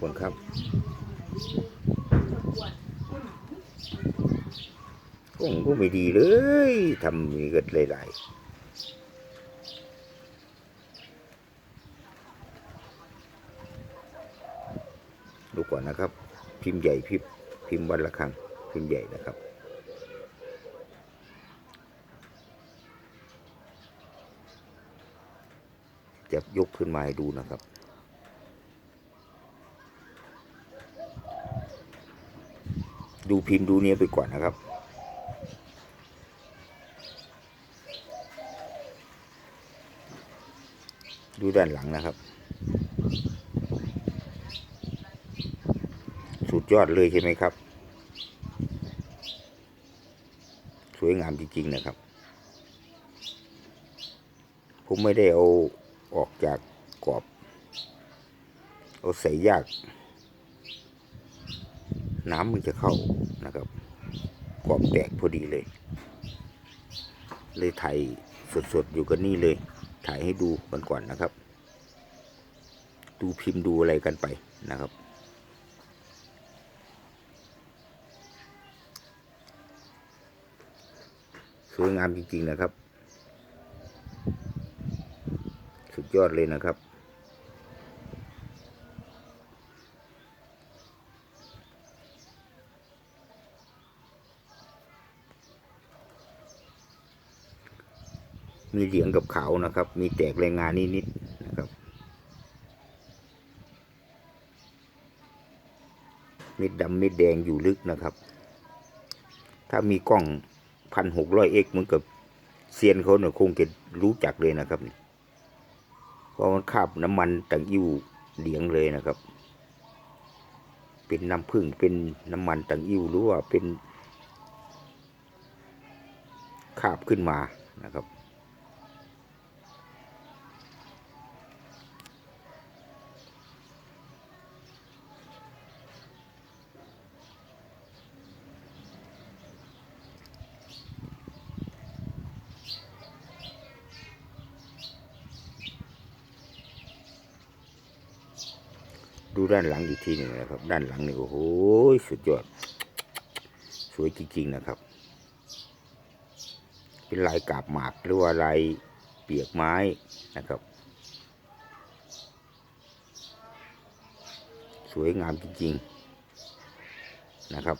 คุณครับกงก็ไม่ดีเลยทำมีเกิดหลายๆดูก่อนนะครับ พิมพ์ใหญ่พิมพ์พิมพ์วันละครั้งพิมพ์ใหญ่นะครับจะยกขึ้นมาให้ดูนะครับ ดูพิมพ์ดูเนี้ยไปก่อนนะครับ ดูด้านหลังนะครับ สุดยอดเลยใช่ไหมครับ สวยงามจริงๆนะครับ ผมไม่ได้เอาออกจากกรอบ เอาใส่ยาก น้ำมันจะเข้านะครับกรอบแตกพอดีเลย เลยถ่ายสดๆอยู่กันนี่เลย ถ่ายให้ดูกันก่อนนะครับ ดูพิมพ์ดูอะไรกันไปนะครับสวยงามจริงๆนะครับ สุดยอดเลยนะครับ มีเหลืองกับขาวนะครับ มีแตกแรงงานนิดๆนะครับม็ดดำม็ดแดงอยู่ลึกนะครับ ถ้ามีกล้องพันหกร้อยเอ็กเหมือนกับเซียนเขาเนี่ยคงจะรู้จักเลยนะครับเพราะมันคาบน้ำมันต่างอิ่วเหลียงเลยนะครับ เป็นน้ำผึ้งเป็นน้ำมันต่างอิ่วหรือว่าเป็นคาบขึ้นมานะครับ ดูด้านหลังอีกทีหนึ่งนะครับ ด้านหลังนี่โอ้โหสุดยอด สวยจริงๆนะครับ เป็นลายกาบหมากหรือว่าลายเปียกไม้นะครับ สวยงามจริงๆนะครับ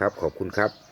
ครับ ขอบคุณครับ